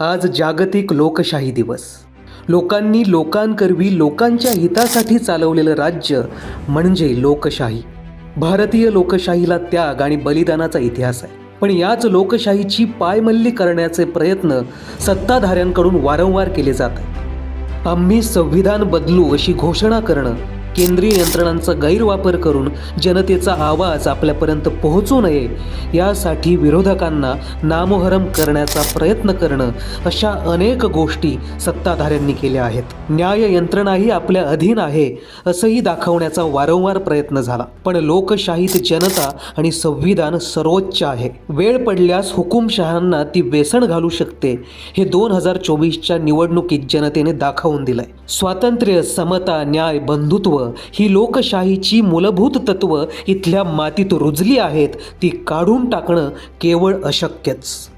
आज जागतिक लोकशाही दिवस. लोकांनी लोकांकरवी लोकांच्या हितासाठी चालवलेलं राज्य म्हणजे लोकशाही. भारतीय लोकशाहीला त्याग आणि बलिदानाचा इतिहास आहे. पण याच लोकशाहीची पायमल्ली करण्याचे प्रयत्न सत्ताधाऱ्यांकडून वारंवार केले जात आहेत. आम्ही संविधान बदलू अशी घोषणा करणं केंद्रीय यंत्रणांचा गैरवापर करून जनतेचा आवाज आपल्यापर्यंत पोहोचू नये यासाठी विरोधकांना नामोहरम करण्याचा प्रयत्न करणं अशा अनेक गोष्टी सत्ताधाऱ्यांनी केल्या आहेत. न्याय यंत्रणाही आपल्या अधीन आहे असंही दाखवण्याचा वारंवार प्रयत्न झाला. पण लोकशाहीत जनता आणि संविधान सर्वोच्च आहे. वेळ पडल्यास हुकुमशहांना ती वेसण घालू शकते हे दोन हजार चोवीसच्या निवडणुकीत जनतेने दाखवून दिलंय. स्वातंत्र्य समता न्याय बंधुत्व ही लोकशाहीची मूलभूत तत्व इथल्या मातीत रुजली आहेत ती काढून टाकणं केवळ अशक्यच.